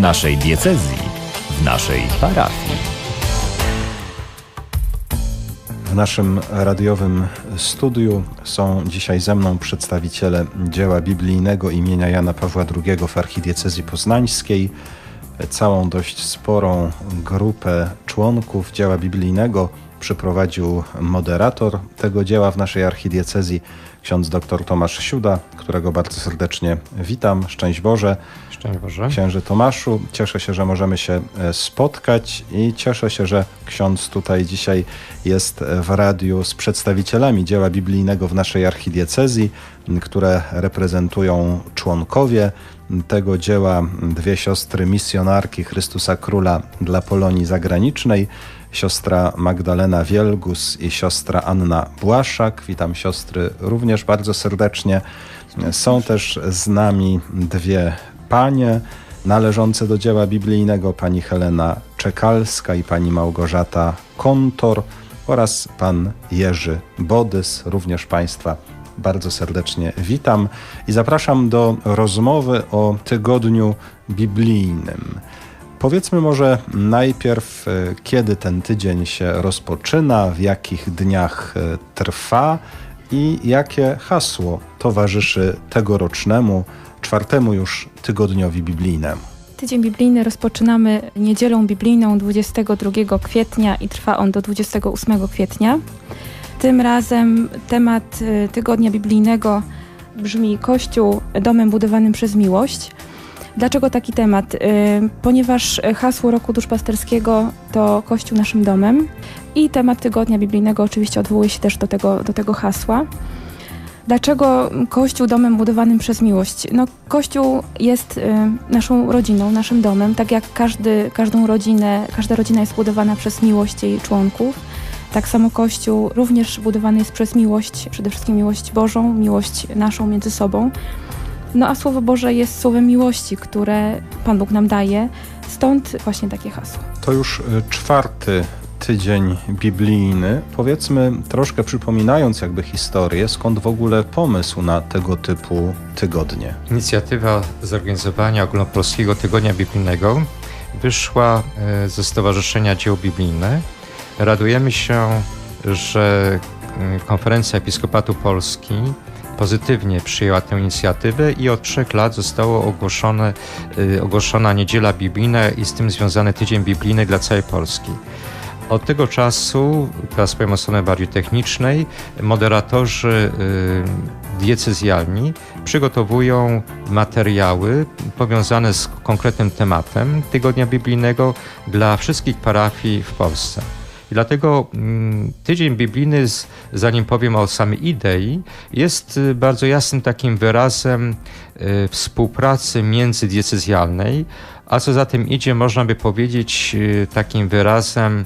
naszej diecezji, w naszej parafii. W naszym radiowym studiu są dzisiaj ze mną przedstawiciele dzieła biblijnego imienia Jana Pawła II w archidiecezji poznańskiej. Całą dość sporą grupę członków dzieła biblijnego przyprowadził moderator tego dzieła w naszej archidiecezji, ksiądz dr Tomasz Siuda, którego bardzo serdecznie witam. Szczęść Boże. Szczęść Boże. Księży Tomaszu, cieszę się, że możemy się e, spotkać i cieszę się, że ksiądz tutaj dzisiaj jest w radiu z przedstawicielami dzieła biblijnego w naszej archidiecezji, które reprezentują członkowie tego dzieła dwie siostry misjonarki Chrystusa Króla dla Polonii Zagranicznej, siostra Magdalena Wielgus i siostra Anna Błaszak. Witam siostry również bardzo serdecznie. Są też z nami dwie panie należące do dzieła biblijnego, pani Helena Czekalska i pani Małgorzata Kontor oraz pan Jerzy Bodys, również państwa bardzo serdecznie witam i zapraszam do rozmowy o tygodniu biblijnym. Powiedzmy może najpierw, e, kiedy ten tydzień się rozpoczyna, w jakich dniach e, trwa i jakie hasło towarzyszy tegorocznemu, czwartemu już tygodniowi biblijnemu. Tydzień biblijny rozpoczynamy niedzielą biblijną 22 kwietnia i trwa on do 28 kwietnia. Tym razem temat e, tygodnia biblijnego brzmi Kościół domem budowanym przez miłość. Dlaczego taki temat? Y, ponieważ hasło roku duszpasterskiego to Kościół naszym domem i temat tygodnia biblijnego oczywiście odwołuje się też do tego, do tego hasła. Dlaczego Kościół domem budowanym przez miłość? No, Kościół jest y, naszą rodziną, naszym domem, tak jak każdy, każdą rodzinę, każda rodzina jest budowana przez miłość jej członków. Tak samo Kościół również budowany jest przez miłość, przede wszystkim miłość Bożą, miłość naszą między sobą. No a Słowo Boże jest słowem miłości, które Pan Bóg nam daje, stąd właśnie takie hasło. To już y, czwarty tydzień biblijny. Powiedzmy, troszkę przypominając jakby historię, skąd w ogóle pomysł na tego typu tygodnie? Inicjatywa zorganizowania ogólnopolskiego tygodnia biblijnego wyszła e, ze Stowarzyszenia Dzieł Biblijne. Radujemy się, że e, Konferencja Episkopatu Polski pozytywnie przyjęła tę inicjatywę i od trzech lat zostało ogłoszone, y, ogłoszona Niedziela Biblijna i z tym związany Tydzień Biblijny dla całej Polski. Od tego czasu, teraz powiem o stronie bardziej technicznej, moderatorzy y, diecezjalni przygotowują materiały powiązane z konkretnym tematem Tygodnia Biblijnego dla wszystkich parafii w Polsce. I dlatego mm, tydzień biblijny, zanim powiem o samej idei, jest y, bardzo jasnym takim wyrazem y, współpracy międzydiecezjalnej, a co za tym idzie, można by powiedzieć y, takim wyrazem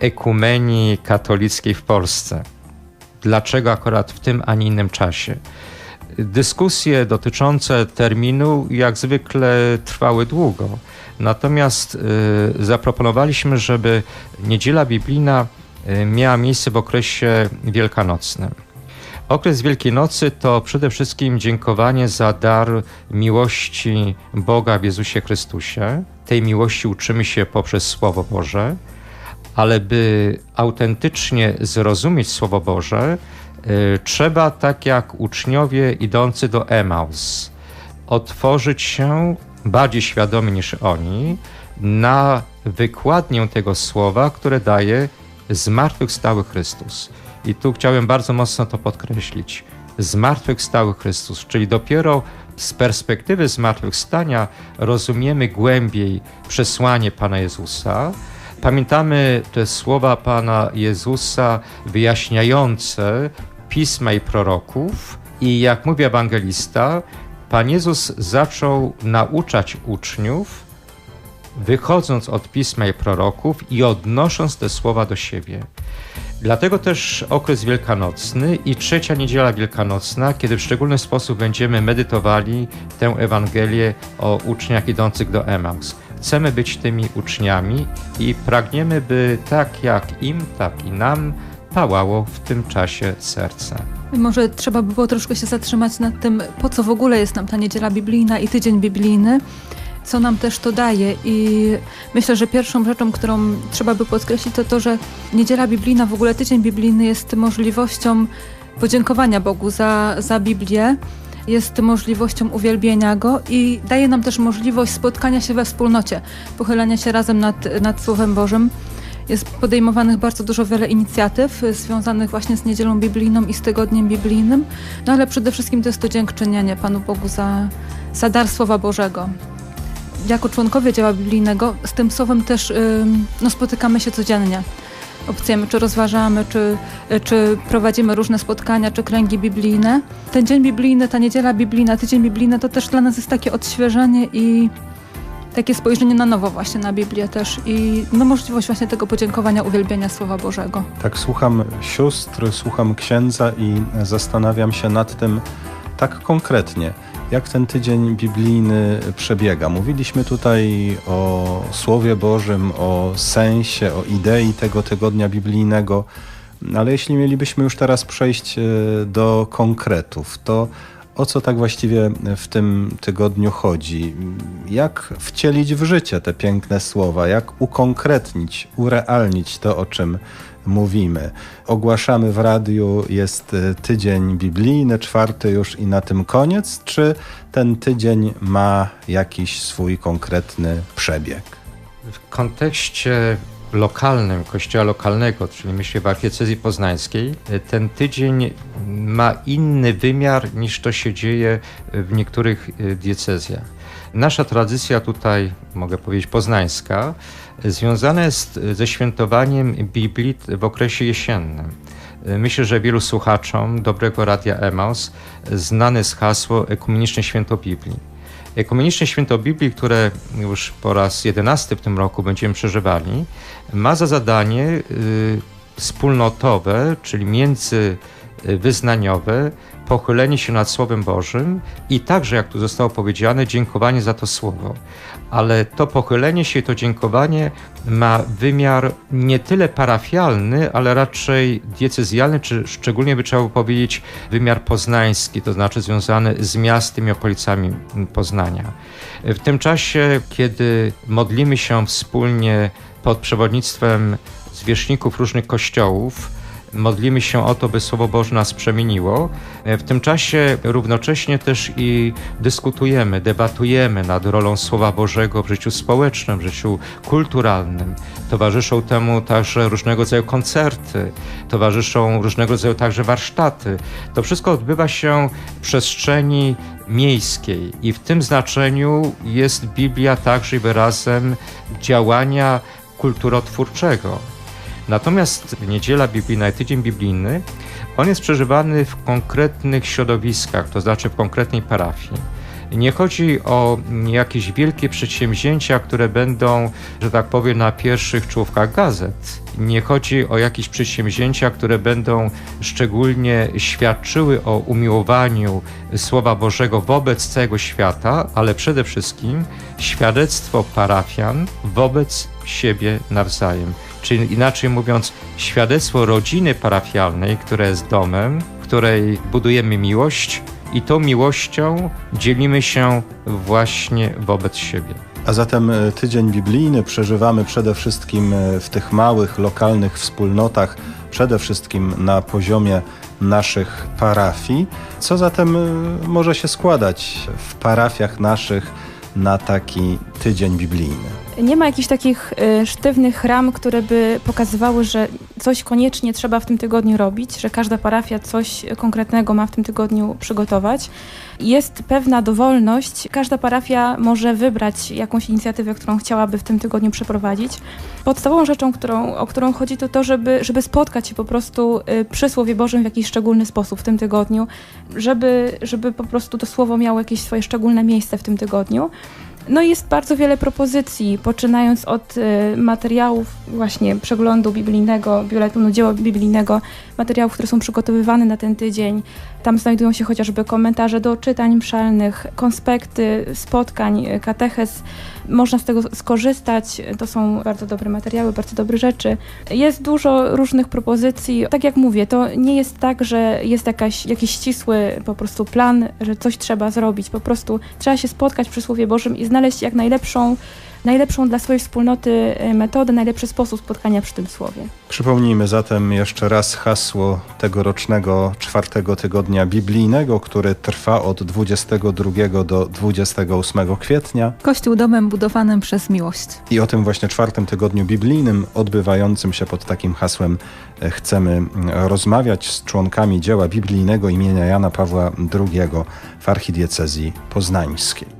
ekumenii katolickiej w Polsce. Dlaczego akurat w tym, a nie innym czasie? Dyskusje dotyczące terminu jak zwykle trwały długo. Natomiast y, zaproponowaliśmy, żeby niedziela biblijna y, miała miejsce w okresie wielkanocnym. Okres Wielkiej Nocy to przede wszystkim dziękowanie za dar miłości Boga w Jezusie Chrystusie. Tej miłości uczymy się poprzez Słowo Boże, ale by autentycznie zrozumieć Słowo Boże, y, trzeba, tak jak uczniowie idący do Emaus, otworzyć się bardziej świadomi niż oni na wykładnię tego słowa, które daje zmartwychwstały Chrystus. I tu chciałem bardzo mocno to podkreślić. Zmartwychwstały Chrystus, czyli dopiero z perspektywy zmartwychwstania rozumiemy głębiej przesłanie Pana Jezusa. Pamiętamy te słowa Pana Jezusa wyjaśniające pisma i proroków. I jak mówi ewangelista, Pan Jezus zaczął nauczać uczniów, wychodząc od pisma i proroków i odnosząc te słowa do siebie. Dlatego też okres wielkanocny i trzecia niedziela wielkanocna, kiedy w szczególny sposób będziemy medytowali tę Ewangelię o uczniach idących do Emaus. Chcemy być tymi uczniami i pragniemy, by tak jak im, tak i nam pałało w tym czasie serce. Może trzeba by było troszkę się zatrzymać nad tym, po co w ogóle jest nam ta niedziela biblijna i tydzień biblijny. co nam też to daje. I myślę, że pierwszą rzeczą, którą trzeba by podkreślić, to to, że niedziela biblijna, w ogóle tydzień biblijny jest możliwością podziękowania Bogu za, za Biblię jest możliwością uwielbienia Go i daje nam też możliwość spotkania się we wspólnocie, pochylania się razem nad, nad Słowem Bożym. Jest podejmowanych bardzo dużo wiele inicjatyw y, związanych właśnie z Niedzielą Biblijną i z Tygodniem Biblijnym, no ale przede wszystkim to jest to dziękczynienie Panu Bogu za, za dar Słowa Bożego. Jako członkowie dzieła biblijnego z tym słowem też y, no, spotykamy się codziennie obcujemy, czy rozważamy, czy, czy prowadzimy różne spotkania, czy kręgi biblijne. Ten dzień biblijny, ta niedziela biblijna, tydzień biblijny to też dla nas jest takie odświeżenie i takie spojrzenie na nowo właśnie na Biblię też i no, możliwość właśnie tego podziękowania, uwielbienia Słowa Bożego. Tak słucham sióstr, słucham księdza i zastanawiam się nad tym tak konkretnie jak ten tydzień biblijny przebiega. Mówiliśmy tutaj o Słowie Bożym, o sensie, o idei tego tygodnia biblijnego, ale jeśli mielibyśmy już teraz przejść e, do konkretów, to o co tak właściwie w tym tygodniu chodzi? Jak wcielić w życie te piękne słowa? Jak ukonkretnić, urealnić to, o czym mówimy. Ogłaszamy w radiu, jest e, tydzień biblijny, czwarty już i na tym koniec, czy ten tydzień ma jakiś swój konkretny przebieg? W kontekście lokalnym, kościoła lokalnego, czyli myślę w archiecezji poznańskiej, e, ten tydzień ma inny wymiar niż to się dzieje w niektórych e, diecezjach. Nasza tradycja tutaj, mogę powiedzieć, poznańska, związana jest ze świętowaniem Biblii w okresie jesiennym. Myślę, że wielu słuchaczom dobrego Radia Emaus znane jest hasło Ekumeniczne Święto Biblii. Ekumeniczne Święto Biblii, które już po raz jedenasty w tym roku będziemy przeżywali, ma za zadanie y, wspólnotowe, czyli międzywyznaniowe, pochylenie się nad Słowem Bożym i także, jak tu zostało powiedziane, dziękowanie za to Słowo. Ale to pochylenie się, to dziękowanie ma wymiar nie tyle parafialny, ale raczej diecezjalny, czy szczególnie by trzeba powiedzieć wymiar poznański, to znaczy związany z miastem i okolicami Poznania. W tym czasie, kiedy modlimy się wspólnie pod przewodnictwem zwierzchników różnych kościołów, modlimy się o to, by Słowo Boże nas przemieniło. W tym czasie równocześnie też i dyskutujemy, debatujemy nad rolą Słowa Bożego w życiu społecznym, w życiu kulturalnym. Towarzyszą temu także różnego rodzaju koncerty, towarzyszą różnego rodzaju także warsztaty. To wszystko odbywa się w przestrzeni miejskiej i w tym znaczeniu jest Biblia także wyrazem działania kulturotwórczego. Natomiast niedziela biblijna i tydzień biblijny, on jest przeżywany w konkretnych środowiskach, to znaczy w konkretnej parafii. Nie chodzi o jakieś wielkie przedsięwzięcia, które będą, że tak powiem, na pierwszych czołówkach gazet. Nie chodzi o jakieś przedsięwzięcia, które będą szczególnie świadczyły o umiłowaniu Słowa Bożego wobec całego świata, ale przede wszystkim świadectwo parafian wobec siebie nawzajem. Czyli inaczej mówiąc, świadectwo rodziny parafialnej, która jest domem, w której budujemy miłość i tą miłością dzielimy się właśnie wobec siebie. A zatem e, tydzień biblijny przeżywamy przede wszystkim e, w tych małych, lokalnych wspólnotach, przede wszystkim na poziomie naszych parafii. Co zatem e, może się składać w parafiach naszych na taki tydzień biblijny? Nie ma jakichś takich y, sztywnych ram, które by pokazywały, że coś koniecznie trzeba w tym tygodniu robić, że każda parafia coś konkretnego ma w tym tygodniu przygotować. Jest pewna dowolność. Każda parafia może wybrać jakąś inicjatywę, którą chciałaby w tym tygodniu przeprowadzić. Podstawową rzeczą, którą, o którą chodzi, to to, żeby, żeby spotkać się po prostu y, przy Słowie Bożym w jakiś szczególny sposób w tym tygodniu, żeby, żeby po prostu to Słowo miało jakieś swoje szczególne miejsce w tym tygodniu. No jest bardzo wiele propozycji, poczynając od y, materiałów właśnie przeglądu biblijnego, biuletynu dzieła biblijnego, materiałów, które są przygotowywane na ten tydzień. Tam znajdują się chociażby komentarze do czytań mszalnych, konspekty, spotkań, katechez. Można z tego skorzystać. To są bardzo dobre materiały, bardzo dobre rzeczy. Jest dużo różnych propozycji. Tak jak mówię, to nie jest tak, że jest jakaś, jakiś ścisły po prostu plan, że coś trzeba zrobić. Po prostu trzeba się spotkać przy Słowie Bożym i znaleźć jak najlepszą, najlepszą dla swojej wspólnoty e, metodę, najlepszy sposób spotkania przy tym słowie. Przypomnijmy zatem jeszcze raz hasło tegorocznego czwartego tygodnia biblijnego, który trwa od 22 do 28 kwietnia. Kościół domem budowanym przez miłość. I o tym właśnie czwartym tygodniu biblijnym, odbywającym się pod takim hasłem, e, chcemy mm, rozmawiać z członkami dzieła biblijnego imienia Jana Pawła II w archidiecezji poznańskiej.